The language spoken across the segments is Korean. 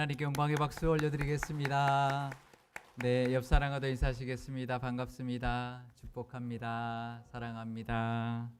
하나님께 영광의 박수 올려드리겠습니다. 네, 옆 사랑하도 인사하시겠습니다. 반갑습니다. 축복합니다. 사랑합니다.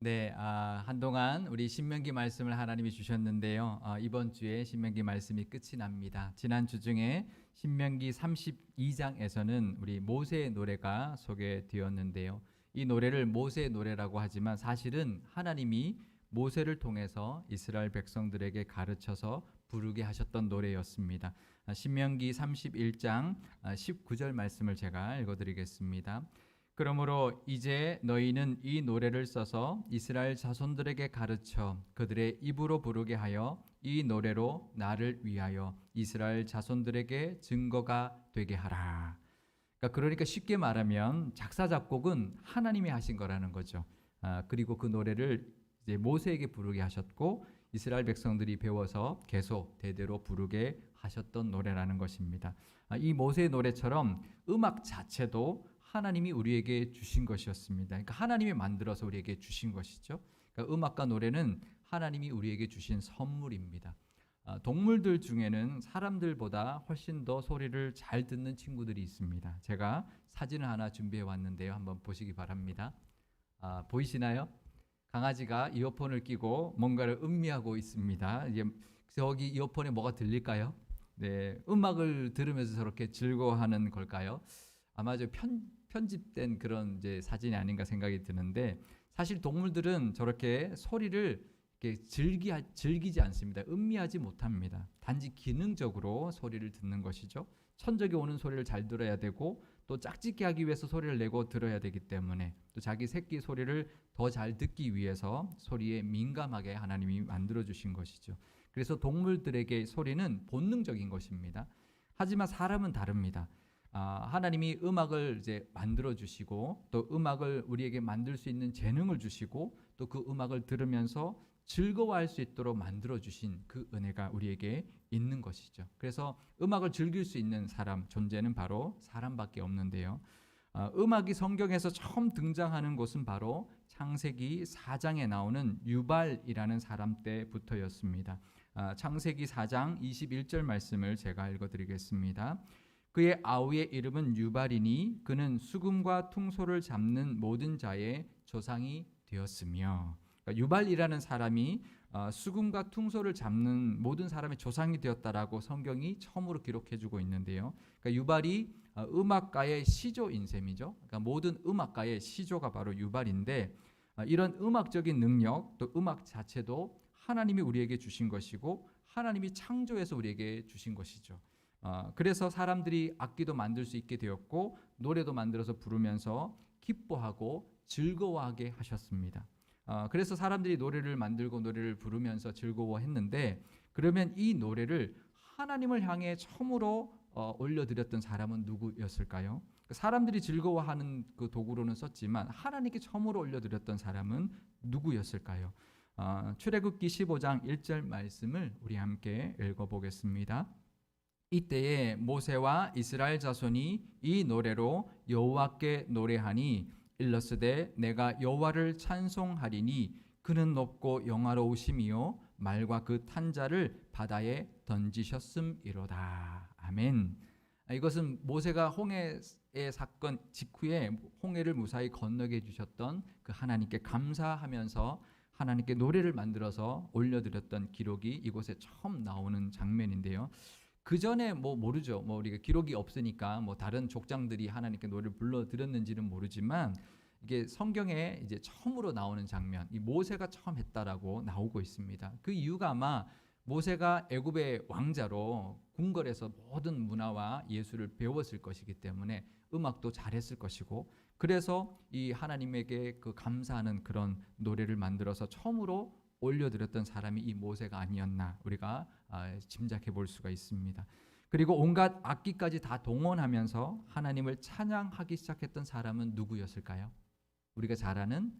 네, 아, 한동안 우리 신명기 말씀을 하나님이 주셨는데요. 아, 이번 주에 신명기 말씀이 끝이 납니다. 지난 주 중에 신명기 32장에서는 우리 모세의 노래가 소개되었는데요. 이 노래를 모세의 노래라고 하지만 사실은 하나님이 모세를 통해서 이스라엘 백성들에게 가르쳐서 부르게 하셨던 노래였습니다. 아, 신명기 31장 19절 말씀을 제가 읽어드리겠습니다. 그러므로 이제 너희는 이 노래를 써서 이스라엘 자손들에게 가르쳐 그들의 입으로 부르게 하여 이 노래로 나를 위하여 이스라엘 자손들에게 증거가 되게 하라. 그러니까, 그러니까 쉽게 말하면 작사 작곡은 하나님이 하신 거라는 거죠. 아, 그리고 그 노래를 모세에게 부르게 하셨고 이스라엘 백성들이 배워서 계속 대대로 부르게 하셨던 노래라는 것입니다. 아, 이 모세의 노래처럼 음악 자체도 하나님이 우리에게 주신 것이었습니다. 그러니까 하나님이 만들어서 우리에게 주신 것이죠. 그러니까 음악과 노래는 하나님이 우리에게 주신 선물입니다. 아, 동물들 중에는 사람들보다 훨씬 더 소리를 잘 듣는 친구들이 있습니다. 제가 사진을 하나 준비해 왔는데요. 한번 보시기 바랍니다. 아, 보이시나요? 강아지가 이어폰을 끼고 뭔가를 음미하고 있습니다. 이제 저기 이어폰에 뭐가 들릴까요? 네, 음악을 들으면서 저렇게 즐거워하는 걸까요? 아마 저 편, 편집된 그런 이제 사진이 아닌가 생각이 드는데 사실 동물들은 저렇게 소리를 이렇게 즐기 즐기지 않습니다. 음미하지 못합니다. 단지 기능적으로 소리를 듣는 것이죠. 천적이 오는 소리를 잘 들어야 되고 또 짝짓기 하기 위해서 소리를 내고 들어야 되기 때문에 또 자기 새끼 소리를 더 잘 듣기 위해서 소리에 민감하게 하나님이 만들어 주신 것이죠. 그래서 동물들에게 소리는 본능적인 것입니다. 하지만 사람은 다릅니다. 아, 하나님이 음악을 이제 만들어 주시고 또 음악을 우리에게 만들 수 있는 재능을 주시고 또 그 음악을 들으면서 즐거워할 수 있도록 만들어 주신 그 은혜가 우리에게 있는 것이죠. 그래서 음악을 즐길 수 있는 사람 존재는 바로 사람밖에 없는데요. 아, 음악이 성경에서 처음 등장하는 곳은 바로 창세기 4장에 나오는 유발이라는 사람 때부터였습니다. 아, 창세기 4장 21절 말씀을 제가 읽어드리겠습니다. 그의 아우의 이름은 유발이니 그는 수금과 퉁소를 잡는 모든 자의 조상이 되었으며 그러니까 유발이라는 사람이 어, 수금과 퉁소를 잡는 모든 사람의 조상이 되었다라고 성경이 처음으로 기록해주고 있는데요. 그러니까 유발이 어, 음악가의 시조인 셈이죠. 그러니까 모든 음악가의 시조가 바로 유발인데 어, 이런 음악적인 능력 또 음악 자체도 하나님이 우리에게 주신 것이고 하나님이 창조해서 우리에게 주신 것이죠. 어, 그래서 사람들이 악기도 만들 수 있게 되었고 노래도 만들어서 부르면서 기뻐하고 즐거워하게 하셨습니다. 어, 그래서 사람들이 노래를 만들고 노래를 부르면서 즐거워했는데 그러면 이 노래를 하나님을 향해 처음으로 어, 올려드렸던 사람은 누구였을까요? 사람들이 즐거워하는 그 도구로는 썼지만 하나님께 처음으로 올려드렸던 사람은 누구였을까요? 어, 출애굽기 15장 1절 말씀을 우리 함께 읽어보겠습니다. 이때에 모세와 이스라엘 자손이 이 노래로 여호와께 노래하니 일러스되 내가 여호와를 찬송하리니 그는 높고 영화로우심이요 말과 그 탄자를 바다에 던지셨음이로다. 아멘. 아, 이것은 모세가 홍해의 사건 직후에 홍해를 무사히 건너게 해 주셨던 그 하나님께 감사하면서 하나님께 노래를 만들어서 올려드렸던 기록이 이곳에 처음 나오는 장면인데요. 그 전에 뭐 모르죠. 뭐 우리가 기록이 없으니까 뭐 다른 족장들이 하나님께 노래를 불러 드렸는지는 모르지만 이게 성경에 이제 처음으로 나오는 장면, 이 모세가 처음 했다라고 나오고 있습니다. 그 이유가 아마 모세가 애굽의 왕자로 궁궐에서 모든 문화와 예술을 배웠을 것이기 때문에 음악도 잘했을 것이고 그래서 이 하나님에게 그 감사하는 그런 노래를 만들어서 처음으로 올려드렸던 사람이 이 모세가 아니었나 우리가 아, 짐작해 볼 수가 있습니다. 그리고 온갖 악기까지 다 동원하면서 하나님을 찬양하기 시작했던 사람은 누구였을까요? 우리가 잘 아는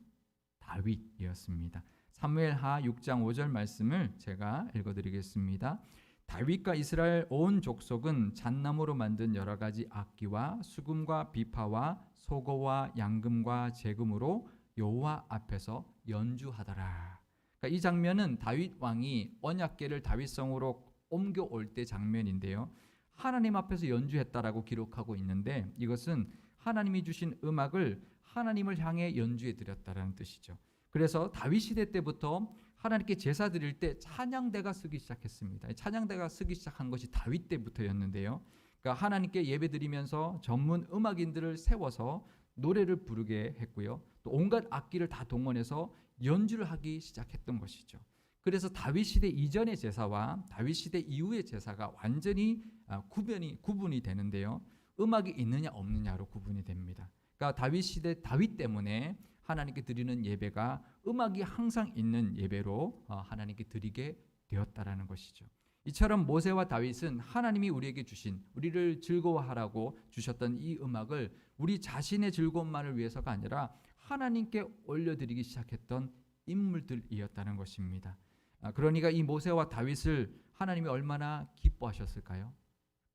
다윗이었습니다. 사무엘하 6장 5절 말씀을 제가 읽어 드리겠습니다. 다윗과 이스라엘 온 족속은 잣나무로 만든 여러 가지 악기와 수금과 비파와 소고와 양금과 재금으로 여호와 앞에서 연주하더라. 그러니까 이 장면은 다윗 왕이 언약궤를 다윗성으로 옮겨올 때 장면인데요. 하나님 앞에서 연주했다라고 기록하고 있는데 이것은 하나님이 주신 음악을 하나님을 향해 연주해 드렸다라는 뜻이죠. 그래서 다윗 시대 때부터 하나님께 제사 드릴 때 찬양대가 쓰기 시작했습니다. 찬양대가 쓰기 시작한 것이 다윗 때부터였는데요. 그러니까 하나님께 예배 드리면서 전문 음악인들을 세워서 노래를 부르게 했고요. 또 온갖 악기를 다 동원해서 연주를 하기 시작했던 것이죠. 그래서 다윗 시대 이전의 제사와 다윗 시대 이후의 제사가 완전히 아, 구분이 구분이 되는데요. 음악이 있느냐 없느냐로 구분이 됩니다. 그러니까 다윗 시대 다윗 때문에 하나님께 드리는 예배가 음악이 항상 있는 예배로 어, 하나님께 드리게 되었다라는 것이죠. 이처럼 모세와 다윗은 하나님이 우리에게 주신 우리를 즐거워하라고 주셨던 이 음악을 우리 자신의 즐거움만을 위해서가 아니라 하나님께 올려드리기 시작했던 인물들이었다는 것입니다. 아, 그러니까 이 모세와 다윗을 하나님이 얼마나 기뻐하셨을까요?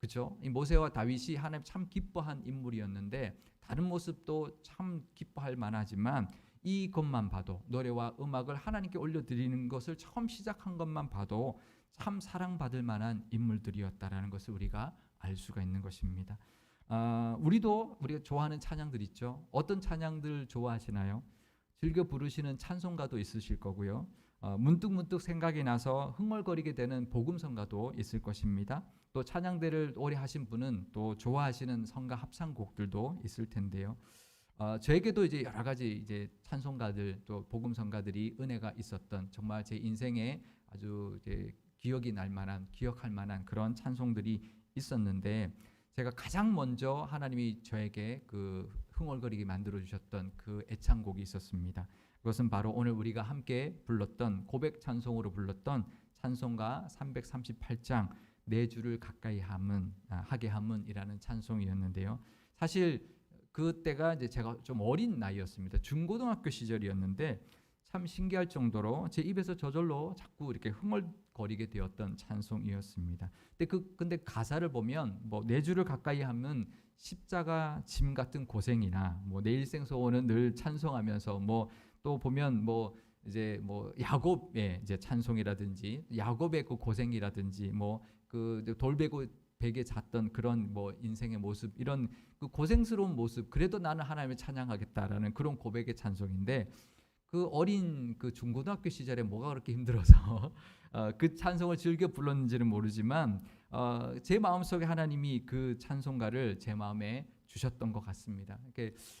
그죠? 이 모세와 다윗이 하나님 참 기뻐한 인물이었는데 다른 모습도 참 기뻐할 만하지만 이것만 봐도 노래와 음악을 하나님께 올려드리는 것을 처음 시작한 것만 봐도 참 사랑받을 만한 인물들이었다라는 것을 우리가 알 수가 있는 것입니다. 아, 우리도 우리가 좋아하는 찬양들 있죠. 어떤 찬양들 좋아하시나요? 즐겨 부르시는 찬송가도 있으실 거고요. 어, 문득 문득 생각이 나서 흥얼거리게 되는 복음성가도 있을 것입니다. 또 찬양대를 오래 하신 분은 또 좋아하시는 성가 합창곡들도 있을 텐데요. 어, 저에게도 이제 여러 가지 이제 찬송가들 또 복음성가들이 은혜가 있었던 정말 제 인생에 아주 이제 기억이 날 만한 기억할 만한 그런 찬송들이 있었는데 제가 가장 먼저 하나님이 저에게 그 흥얼거리게 만들어 주셨던 그 애창곡이 있었습니다. 그것은 바로 오늘 우리가 함께 불렀던 고백 찬송으로 불렀던 찬송가 338장 내 주를 가까이 함은 아, 하게 함은이라는 찬송이었는데요. 사실 그때가 이제 제가 좀 어린 나이였습니다. 중고등학교 시절이었는데 참 신기할 정도로 제 입에서 저절로 자꾸 이렇게 흥얼 거리게 되었던 찬송이었습니다. 근데 그 근데 가사를 보면 뭐내 주를 가까이 하면 십자가 짐 같은 고생이나 뭐 내 일생 소원은 늘 찬송하면서 뭐 또 보면 뭐 이제 뭐 야곱의 이제 찬송이라든지 야곱의 그 고생이라든지 뭐 그 돌베고 베개 잤던 그런 뭐 인생의 모습 이런 그 고생스러운 모습 그래도 나는 하나님을 찬양하겠다라는 그런 고백의 찬송인데 그 어린 그 중고등학교 시절에 뭐가 그렇게 힘들어서 어, 그 찬송을 즐겨 불렀는지는 모르지만 어, 제 마음속에 하나님이 그 찬송가를 제 마음에 주셨던 것 같습니다.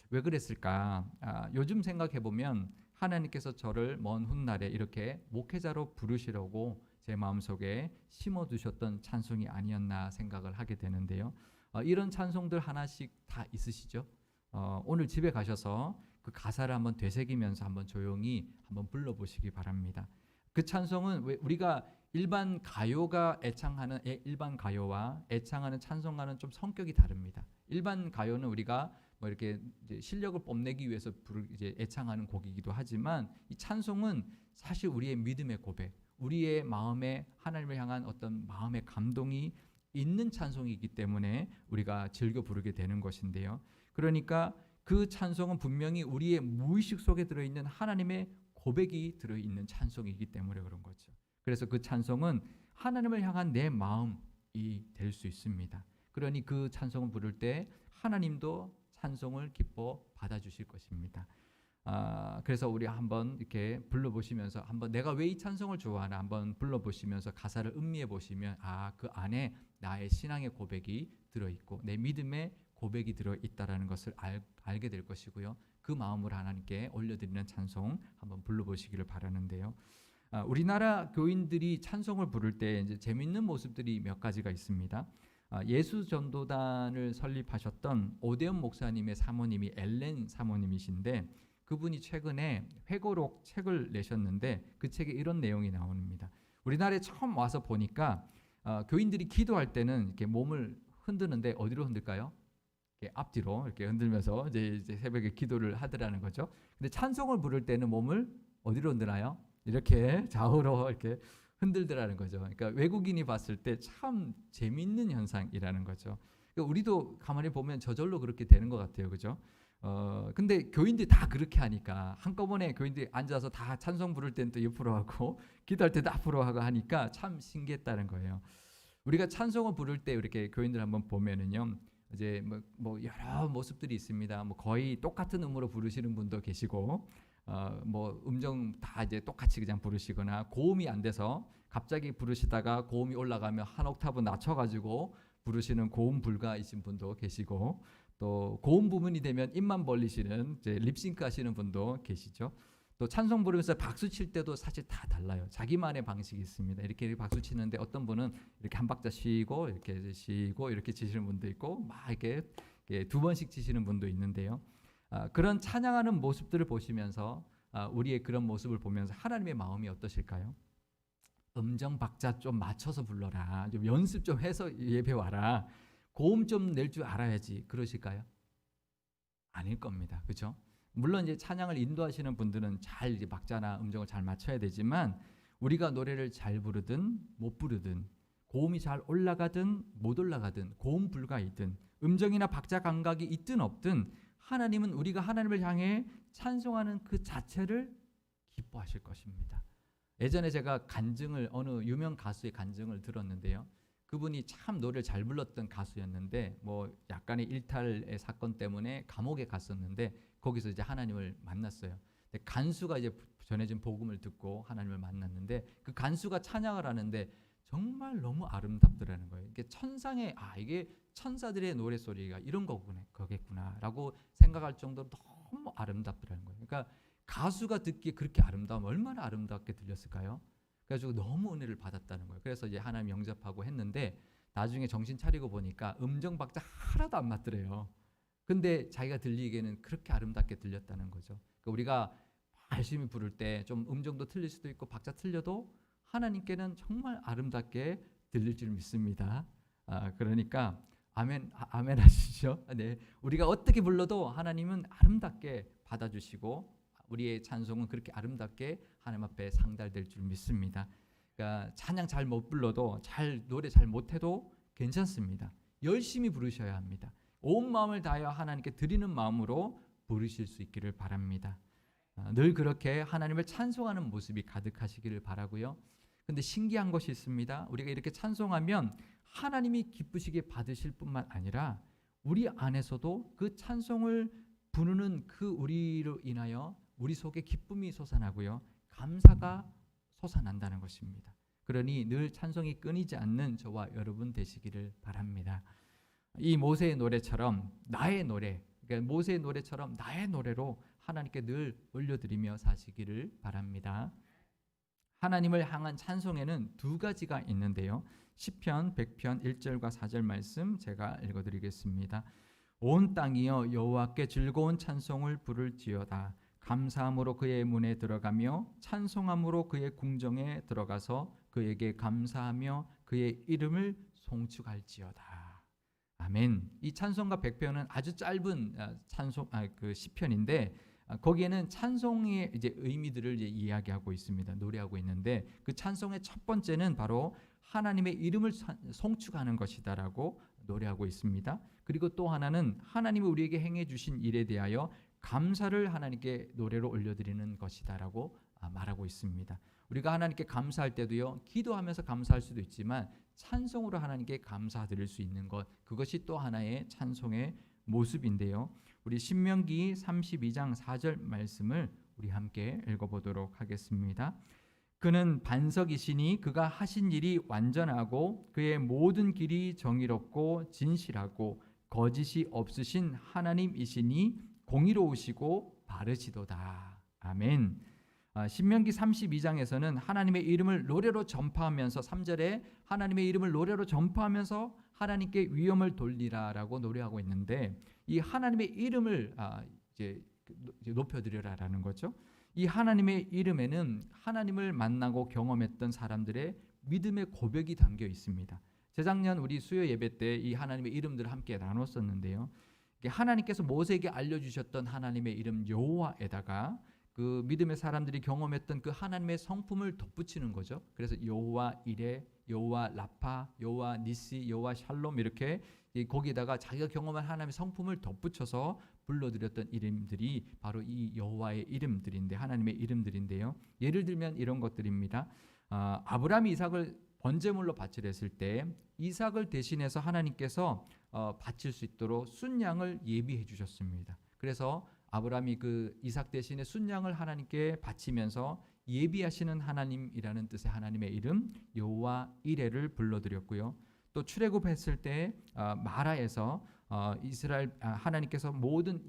왜 그랬을까? 아, 요즘 생각해 보면 하나님께서 저를 먼 훗날에 이렇게 목회자로 부르시려고 제 마음속에 심어 두셨던 찬송이 아니었나 생각을 하게 되는데요. 어, 이런 찬송들 하나씩 다 있으시죠? 어, 오늘 집에 가셔서 그 가사를 한번 되새기면서 한번 조용히 한번 불러보시기 바랍니다. 그 찬송은 왜 우리가 일반 가요가 애창하는 애- 일반 가요와 애창하는 찬송가는 좀 성격이 다릅니다. 일반 가요는 우리가 뭐 이렇게 실력을 뽐내기 위해서 부르 이제 애창하는 곡이기도 하지만 이 찬송은 사실 우리의 믿음의 고백, 우리의 마음에 하나님을 향한 어떤 마음의 감동이 있는 찬송이기 때문에 우리가 즐겨 부르게 되는 것인데요. 그러니까 그 찬송은 분명히 우리의 무의식 속에 들어있는 하나님의 고백이 들어있는 찬송이기 때문에 그런 거죠. 그래서 그 찬송은 하나님을 향한 내 마음이 될 수 있습니다. 그러니 그 찬송을 부를 때 하나님도 찬송을 기뻐 받아주실 것입니다. 아, 그래서 우리 한번 이렇게 불러보시면서 한번 내가 왜 이 찬송을 좋아하나 한번 불러보시면서 가사를 음미해 보시면 아 그 안에 나의 신앙의 고백이 들어있고 내 믿음의 고백이 들어 있다라는 것을 알, 알게 될 것이고요. 그 마음으로 하나님께 올려드리는 찬송 한번 불러보시기를 바라는데요. 아, 우리나라 교인들이 찬송을 부를 때 이제 재밌는 모습들이 몇 가지가 있습니다. 아, 예수 전도단을 설립하셨던 오대원 목사님의 사모님이 엘렌 사모님이신데 그분이 최근에 회고록 책을 내셨는데 그 책에 이런 내용이 나옵니다. 우리나라에 처음 와서 보니까 어, 교인들이 기도할 때는 이렇게 몸을 흔드는데 어디로 흔들까요? 이렇게 앞뒤로 이렇게 흔들면서 이제, 이제 새벽에 기도를 하더라는 거죠. 근데 찬송을 부를 때는 몸을 어디로 흔드나요? 이렇게 좌우로 이렇게 흔들더라는 거죠. 그러니까 외국인이 봤을 때 참 재밌는 현상이라는 거죠. 그러니까 우리도 가만히 보면 저절로 그렇게 되는 것 같아요, 그죠? 어 근데 교인들이 다 그렇게 하니까 한꺼번에 교인들이 앉아서 다 찬송 부를 때는 또 옆으로 하고 기도할 때도 앞으로 하고 하니까 참 신기했다는 거예요. 우리가 찬송을 부를 때 이렇게 교인들 한번 보면은요. 이제 뭐, 뭐 여러 모습들이 있습니다. 뭐 거의 똑같은 음으로 부르시는 분도 계시고 어, 뭐 음정 다 이제 똑같이 그냥 부르시거나 고음이 안 돼서 갑자기 부르시다가 고음이 올라가면 한 옥타브 낮춰가지고 부르시는 고음 불가이신 분도 계시고 또 고음 부분이 되면 입만 벌리시는 이제 립싱크 하시는 분도 계시죠. 또 찬송 부르면서 박수 칠 때도 사실 다 달라요. 자기만의 방식이 있습니다. 이렇게 박수 치는데 어떤 분은 이렇게 한 박자 쉬고 이렇게 쉬고 이렇게 치시는 분도 있고 막 이렇게, 이렇게 두 번씩 치시는 분도 있는데요. 아, 그런 찬양하는 모습들을 보시면서 아, 우리의 그런 모습을 보면서 하나님의 마음이 어떠실까요? 음정 박자 좀 맞춰서 불러라. 좀 연습 좀 해서 예배 와라. 고음 좀 낼 줄 알아야지. 그러실까요? 아닐 겁니다. 그렇죠? 물론 이제 찬양을 인도하시는 분들은 잘 이제 박자나 음정을 잘 맞춰야 되지만 우리가 노래를 잘 부르든 못 부르든 고음이 잘 올라가든 못 올라가든 고음 불가이든 음정이나 박자 감각이 있든 없든 하나님은 우리가 하나님을 향해 찬송하는 그 자체를 기뻐하실 것입니다. 예전에 제가 간증을 어느 유명 가수의 간증을 들었는데요. 그분이 참 노래를 잘 불렀던 가수였는데 뭐 약간의 일탈의 사건 때문에 감옥에 갔었는데 거기서 이제 하나님을 만났어요. 근데 간수가 이제 전해진 복음을 듣고 하나님을 만났는데 그 간수가 찬양을 하는데 정말 너무 아름답더라는 거예요. 이게 천상의 아 이게 천사들의 노래 소리가 이런 거구나 거겠구나라고 생각할 정도로 너무 아름답더라는 거예요. 그러니까 가수가 듣기에 그렇게 아름다우면 얼마나 아름답게 들렸을까요? 그래가지고 너무 은혜를 받았다는 거예요. 그래서 이제 하나님 영접하고 했는데 나중에 정신 차리고 보니까 음정 박자 하나도 안 맞더래요. 근데 자기가 들리기에는 그렇게 아름답게 들렸다는 거죠. 그러니까 우리가 열심히 부를 때 좀 음정도 틀릴 수도 있고 박자 틀려도 하나님께는 정말 아름답게 들릴 줄 믿습니다. 아, 그러니까 아멘 아, 아멘 하시죠. 네. 우리가 어떻게 불러도 하나님은 아름답게 받아주시고 우리의 찬송은 그렇게 아름답게 하나님 앞에 상달될 줄 믿습니다. 그러니까 찬양 잘 못 불러도 잘 노래 잘 못해도 괜찮습니다. 열심히 부르셔야 합니다. 온 마음을 다하여 하나님께 드리는 마음으로 부르실 수 있기를 바랍니다. 아, 늘 그렇게 하나님을 찬송하는 모습이 가득하시기를 바라고요. 근데 신기한 것이 있습니다. 우리가 이렇게 찬송하면 하나님이 기쁘시게 받으실 뿐만 아니라 우리 안에서도 그 찬송을 부르는 그 우리로 인하여 우리 속에 기쁨이 솟아나고요. 감사가 솟아난다는 것입니다. 그러니 늘 찬송이 끊이지 않는 저와 여러분 되시기를 바랍니다. 이 모세의 노래처럼 나의 노래, 그러니까 모세의 노래처럼 나의 노래로 하나님께 늘 올려드리며 사시기를 바랍니다. 하나님을 향한 찬송에는 두 가지가 있는데요. 시편 100편 1절과 4절 말씀 제가 읽어 드리겠습니다. 온 땅이여 여호와께 즐거운 찬송을 부를지어다. 감사함으로 그의 문에 들어가며 찬송함으로 그의 궁정에 들어가서 그에게 감사하며 그의 이름을 송축할지어다. 아멘. 이 찬송가 100편은 아주 짧은 아, 찬송 아, 그 시편인데 아, 거기에는 찬송의 이제 의미들을 이제 이야기하고 있습니다. 노래하고 있는데 그 찬송의 첫 번째는 바로 하나님의 이름을 송축하는 것이다라고 노래하고 있습니다. 그리고 또 하나는 하나님이 우리에게 행해 주신 일에 대하여 감사를 하나님께 노래로 올려드리는 것이다라고 아, 말하고 있습니다. 우리가 하나님께 감사할 때도요 기도하면서 감사할 수도 있지만 찬송으로 하나님께 감사드릴 수 있는 것 그것이 또 하나의 찬송의 모습인데요. 우리 신명기 32장 4절 말씀을 우리 함께 읽어보도록 하겠습니다. 그는 반석이시니 그가 하신 일이 완전하고 그의 모든 길이 정의롭고 진실하고 거짓이 없으신 하나님이시니 공의로우시고 바르시도다. 아멘. 아, 신명기 32장에서는 하나님의 이름을 노래로 전파하면서 3절에 하나님의 이름을 노래로 전파하면서 하나님께 위엄을 돌리라라고 노래하고 있는데 이 하나님의 이름을 아, 이제 높여드려라라는 거죠. 이 하나님의 이름에는 하나님을 만나고 경험했던 사람들의 믿음의 고백이 담겨 있습니다. 재작년 우리 수요 예배 때 이 하나님의 이름들을 함께 나눴었는데요. 하나님께서 모세에게 알려주셨던 하나님의 이름 여호와에다가 그 믿음의 사람들이 경험했던 그 하나님의 성품을 덧붙이는 거죠. 그래서 여호와 이레, 여호와 라파, 여호와 니시, 여호와 샬롬 이렇게 거기에다가 자기가 경험한 하나님의 성품을 덧붙여서 불러드렸던 이름들이 바로 이 여호와의 이름들인데 하나님의 이름들인데요. 예를 들면 이런 것들입니다. 아, 아브라함이 이삭을 번제물로 바치려 했을 때 이삭을 대신해서 하나님께서 어, 바칠 수 있도록 순양을 예비해 주셨습니다. 그래서 아브라함이 그 이삭 대신에 순양을 하나님께 바치면서 예비하시는 하나님이라는 뜻의 하나님의 이름 여호와 이레를 불러드렸고요. 또 출애굽했을 때 어, 마라에서 어, 이스라엘 아, 하나님께서 모든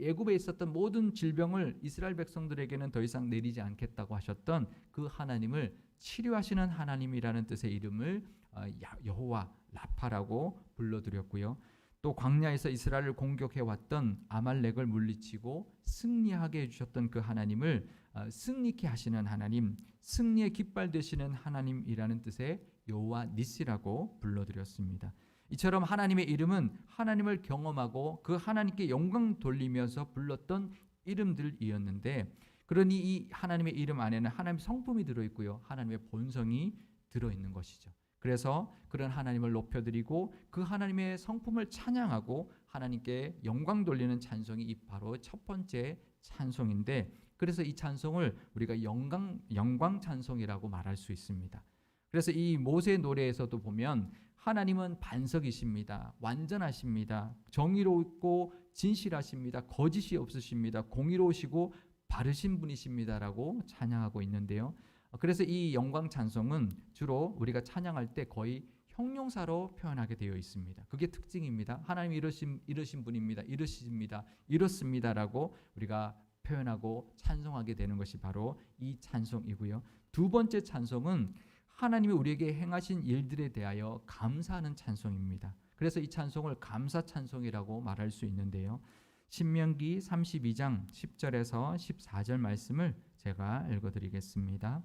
애굽에 있었던 모든 질병을 이스라엘 백성들에게는 더 이상 내리지 않겠다고 하셨던 그 하나님을 치료하시는 하나님이라는 뜻의 이름을 어, 야- 여호와 라파라고 불러드렸고요. 또 광야에서 이스라엘을 공격해 왔던 아말렉을 물리치고 승리하게 해주셨던 그 하나님을 어, 승리케 하시는 하나님, 승리의 깃발 되시는 하나님이라는 뜻의 여호와 니시라고 불러드렸습니다. 이처럼 하나님의 이름은 하나님을 경험하고 그 하나님께 영광 돌리면서 불렀던 이름들이었는데 그러니 이 하나님의 이름 안에는 하나님의 성품이 들어 있고요. 하나님의 본성이 들어 있는 것이죠. 그래서 그런 하나님을 높여드리고 그 하나님의 성품을 찬양하고 하나님께 영광 돌리는 찬송이 이 바로 첫 번째 찬송인데 그래서 이 찬송을 우리가 영광 영광 찬송이라고 말할 수 있습니다. 그래서 이 모세 노래에서도 보면 하나님은 반석이십니다. 완전하십니다. 정의롭고 진실하십니다. 거짓이 없으십니다. 공의로우시고 바르신 분이십니다라고 찬양하고 있는데요. 그래서 이 영광 찬송은 주로 우리가 찬양할 때 거의 형용사로 표현하게 되어 있습니다. 그게 특징입니다. 하나님 이러신 이러신 분입니다. 이러십니다. 이렇습니다라고 우리가 표현하고 찬송하게 되는 것이 바로 이 찬송이고요. 두 번째 찬송은 하나님이 우리에게 행하신 일들에 대하여 감사하는 찬송입니다. 그래서 이 찬송을 감사 찬송이라고 말할 수 있는데요. 신명기 32장 10절에서 14절 말씀을 제가 읽어 드리겠습니다.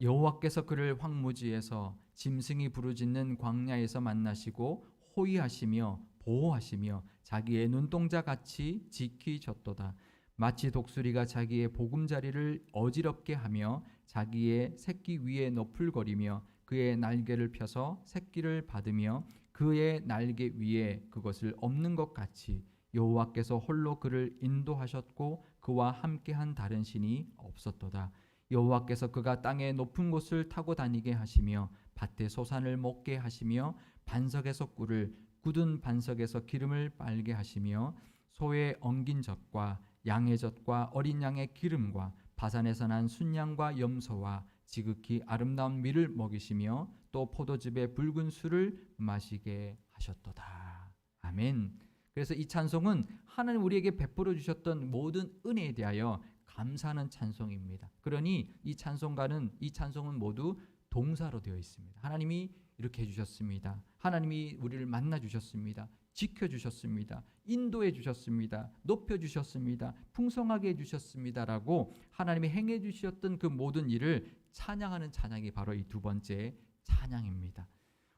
여호와께서 그를 황무지에서 짐승이 부르짖는 광야에서 만나시고 호위하시며 보호하시며 자기의 눈동자 같이 지키셨도다. 마치 독수리가 자기의 보금자리를 어지럽게 하며 자기의 새끼 위에 너풀거리며 그의 날개를 펴서 새끼를 받으며 그의 날개 위에 그것을 없는 것 같이 여호와께서 홀로 그를 인도하셨고 그와 함께한 다른 신이 없었도다. 여호와께서 그가 땅의 높은 곳을 타고 다니게 하시며 밭에 소산을 먹게 하시며 반석에서 꿀을 굳은 반석에서 기름을 빨게 하시며 소의 엉긴 젖과 양의 젖과 어린 양의 기름과 바산에서 난 순양과 염소와 지극히 아름다운 밀을 먹이시며 또 포도즙의 붉은 술을 마시게 하셨도다. 아멘. 그래서 이 찬송은 하나님 우리에게 베풀어 주셨던 모든 은혜에 대하여 감사하는 찬송입니다. 그러니 이 찬송가는 이 찬송은 모두 동사로 되어 있습니다. 하나님이 이렇게 해 주셨습니다. 하나님이 우리를 만나 주셨습니다. 지켜 주셨습니다. 인도해 주셨습니다. 높여 주셨습니다. 풍성하게 해 주셨습니다 라고 하나님이 행해 주셨던 그 모든 일을 찬양하는 찬양이 바로 이 두 번째 찬양입니다.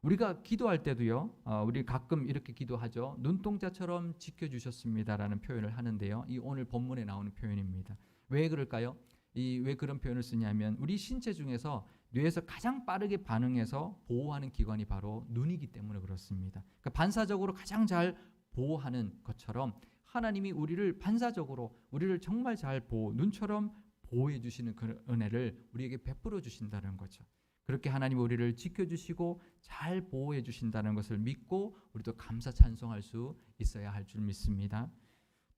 우리가 기도할 때도요, 어, 우리 가끔 이렇게 기도하죠. 눈동자처럼 지켜주셨습니다라는 표현을 하는데요. 이 오늘 본문에 나오는 표현입니다. 왜 그럴까요? 이 왜 그런 표현을 쓰냐면 우리 신체 중에서 뇌에서 가장 빠르게 반응해서 보호하는 기관이 바로 눈이기 때문에 그렇습니다. 그러니까 반사적으로 가장 잘 보호하는 것처럼 하나님이 우리를 반사적으로 우리를 정말 잘 보호, 눈처럼 보호해 주시는 그 은혜를 우리에게 베풀어 주신다는 거죠. 그렇게 하나님 우리를 지켜주시고 잘 보호해 주신다는 것을 믿고 우리도 감사 찬송할 수 있어야 할 줄 믿습니다.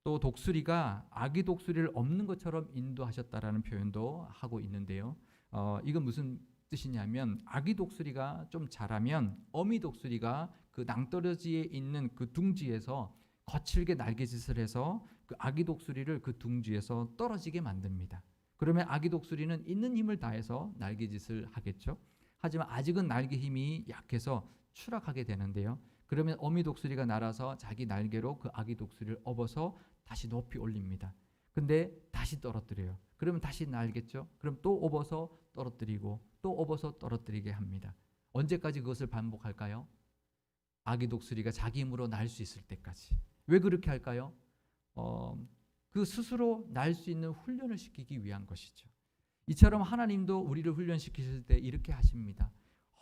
또 독수리가 아기 독수리를 없는 것처럼 인도하셨다라는 표현도 하고 있는데요. 어, 이건 무슨 뜻이냐면 아기 독수리가 좀 자라면 어미 독수리가 그 낭떠러지에 있는 그 둥지에서 거칠게 날개짓을 해서 그 아기 독수리를 그 둥지에서 떨어지게 만듭니다. 그러면 아기 독수리는 있는 힘을 다해서 날개짓을 하겠죠. 하지만 아직은 날개 힘이 약해서 추락하게 되는데요. 그러면 어미 독수리가 날아서 자기 날개로 그 아기 독수리를 업어서 다시 높이 올립니다. 근데 다시 떨어뜨려요. 그러면 다시 날겠죠. 그럼 또 업어서 떨어뜨리고 또 업어서 떨어뜨리게 합니다. 언제까지 그것을 반복할까요? 아기 독수리가 자기 힘으로 날 수 있을 때까지. 왜 그렇게 할까요? 어, 그 스스로 날 수 있는 훈련을 시키기 위한 것이죠. 이처럼 하나님도 우리를 훈련시키실 때 이렇게 하십니다.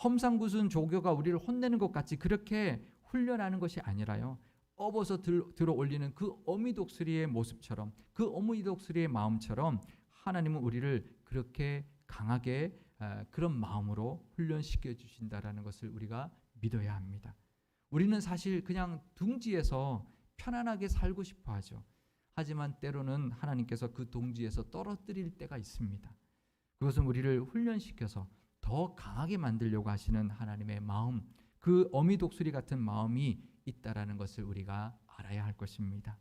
험상궂은 조교가 우리를 혼내는 것 같이 그렇게 훈련하는 것이 아니라요. 업어서 들, 들어 올리는 그 어미 독수리의 모습처럼 그 어미 독수리의 마음처럼 하나님은 우리를 그렇게 강하게 아, 그런 마음으로 훈련시켜 주신다라는 것을 우리가 믿어야 합니다. 우리는 사실 그냥 둥지에서 편안하게 살고 싶어 하죠. 하지만 때로는 하나님께서 그 둥지에서 떨어뜨릴 때가 있습니다. 그것은 우리를 훈련시켜서 더 강하게 만들려고 하시는 하나님의 마음, 그 어미 독수리 같은 마음이 있다라는 것을 우리가 알아야 할 것입니다.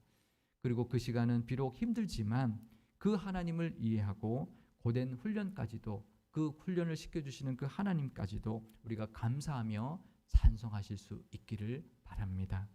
그리고 그 시간은 비록 힘들지만 그 하나님을 이해하고 고된 훈련까지도 그 훈련을 시켜주시는 그 하나님까지도 우리가 감사하며 찬송하실 수 있기를 바랍니다.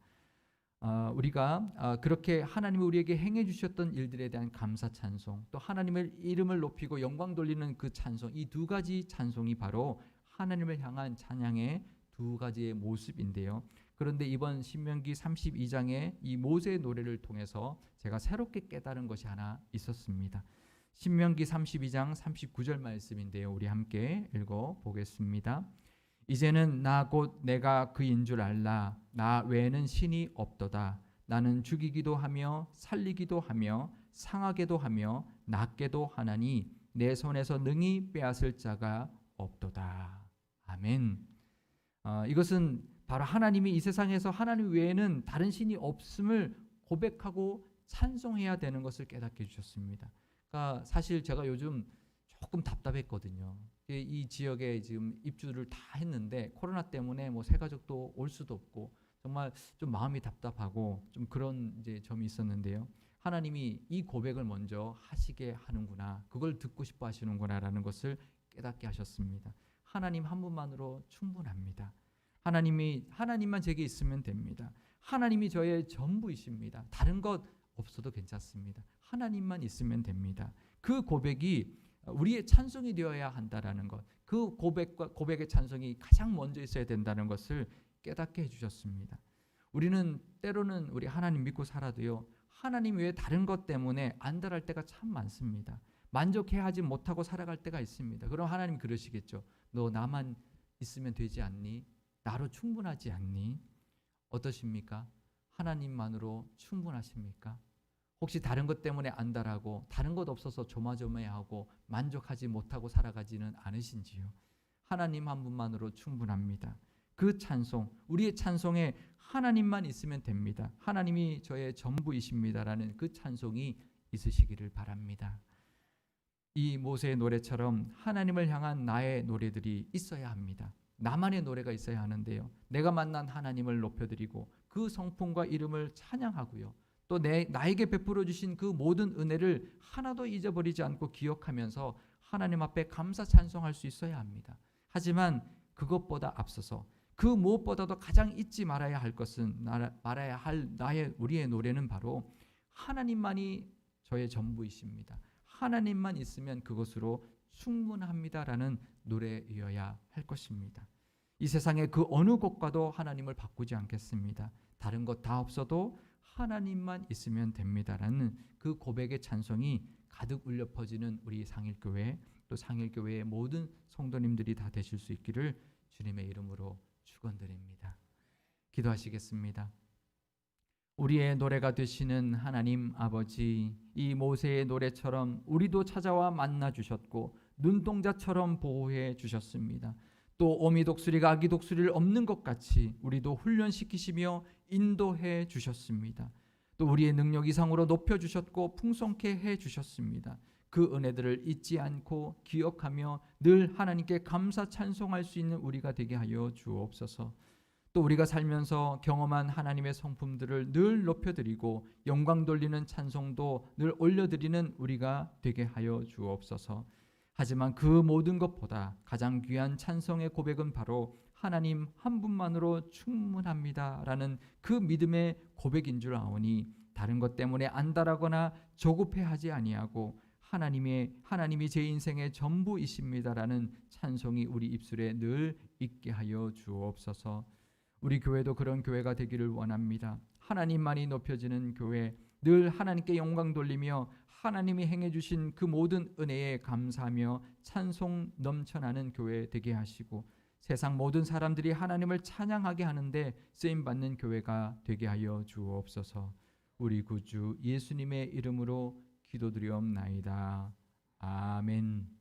어, 우리가 어, 그렇게 하나님이 우리에게 행해 주셨던 일들에 대한 감사 찬송, 또 하나님의 이름을 높이고 영광 돌리는 그 찬송, 이 두 가지 찬송이 바로 하나님을 향한 찬양의 두 가지의 모습인데요. 그런데 이번 신명기 32장의 이 모세의 노래를 통해서 제가 새롭게 깨달은 것이 하나 있었습니다. 신명기 32장 39절 말씀인데요. 우리 함께 읽어 보겠습니다. 이제는 나 곧 내가 그인 줄 알라 나 외에는 신이 없도다 나는 죽이기도 하며 살리기도 하며 상하게도 하며 낫게도 하나니 내 손에서 능히 빼앗을 자가 없도다 아멘 어, 이것은 바로 하나님이 이 세상에서 하나님 외에는 다른 신이 없음을 고백하고 찬송해야 되는 것을 깨닫게 해주셨습니다. 그러니까 사실 제가 요즘 조금 답답했거든요. 이- 이 지역에 지금 입주를 다 했는데 코로나 때문에 뭐 새 가족도 올 수도 없고 정말 좀 마음이 답답하고 좀 그런 이제 점이 있었는데요. 하나님이 이 고백을 먼저 하시게 하는구나. 그걸 듣고 싶어 하시는구나라는 것을 깨닫게 하셨습니다. 하나님 한 분만으로 충분합니다. 하나님이 하나님만 제게 있으면 됩니다. 하나님이 저의 전부이십니다. 다른 것 없어도 괜찮습니다. 하나님만 있으면 됩니다. 그 고백이 우리의 찬송이 되어야 한다라는 것. 그 고백과 고백의 찬송이 가장 먼저 있어야 된다는 것을 깨닫게 해 주셨습니다. 우리는 때로는 우리 하나님 믿고 살아도요. 하나님 외에 다른 것 때문에 안달할 때가 참 많습니다. 만족해 하지 못하고 살아갈 때가 있습니다. 그럼 하나님 그러시겠죠. 너 나만 있으면 되지 않니? 나로 충분하지 않니? 어떠십니까? 하나님만으로 충분하십니까? 혹시 다른 것 때문에 안달하고 다른 것 없어서 조마조마해하고 만족하지 못하고 살아가지는 않으신지요? 하나님 한 분만으로 충분합니다. 그 찬송, 우리의 찬송에 하나님만 있으면 됩니다. 하나님이 저의 전부이십니다라는 그 찬송이 있으시기를 바랍니다. 이 모세의 노래처럼 하나님을 향한 나의 노래들이 있어야 합니다. 나만의 노래가 있어야 하는데요. 내가 만난 하나님을 높여드리고 그 성품과 이름을 찬양하고요. 또 내 나에게 베풀어 주신 그 모든 은혜를 하나도 잊어버리지 않고 기억하면서 하나님 앞에 감사 찬송할 수 있어야 합니다. 하지만 그것보다 앞서서 그 무엇보다도 가장 잊지 말아야 할 것은 나- 말아야 할 나의 우리의 노래는 바로 하나님만이 저의 전부이십니다. 하나님만 있으면 그것으로 충분합니다라는 노래이어야 할 것입니다. 이 세상의 그 어느 곳과도 하나님을 바꾸지 않겠습니다. 다른 것 다 없어도 하나님만 있으면 됩니다라는 그 고백의 찬송이 가득 울려 퍼지는 우리 상일교회 또 상일교회의 모든 성도님들이 다 되실 수 있기를 주님의 이름으로 축원드립니다. 기도하시겠습니다. 우리의 노래가 되시는 하나님 아버지 이 모세의 노래처럼 우리도 찾아와 만나 주셨고 눈동자처럼 보호해 주셨습니다. 또 어미 독수리가 아기 독수리를 없는 것 같이 우리도 훈련시키시며 인도해 주셨습니다. 또 우리의 능력 이상으로 높여 주셨고 풍성케 해 주셨습니다. 그 은혜들을 잊지 않고 기억하며 늘 하나님께 감사 찬송할 수 있는 우리가 되게 하여 주옵소서. 또 우리가 살면서 경험한 하나님의 성품들을 늘 높여드리고 영광 돌리는 찬송도 늘 올려드리는 우리가 되게 하여 주옵소서. 하지만 그 모든 것보다 가장 귀한 찬송의 고백은 바로 하나님 한 분만으로 충분합니다라는 그 믿음의 고백인 줄 아오니 다른 것 때문에 안달하거나 조급해하지 아니하고 하나님의 하나님이 제 인생의 전부이십니다라는 찬송이 우리 입술에 늘 있게 하여 주옵소서. 우리 교회도 그런 교회가 되기를 원합니다. 하나님만이 높여지는 교회, 늘 하나님께 영광 돌리며 하나님이 행해 주신 그 모든 은혜에 감사하며 찬송 넘쳐나는 교회 되게 하시고 세상 모든 사람들이 하나님을 찬양하게 하는데 쓰임 받는 교회가 되게 하여 주옵소서. 우리 구주 예수님의 이름으로 기도드리옵나이다. 아멘.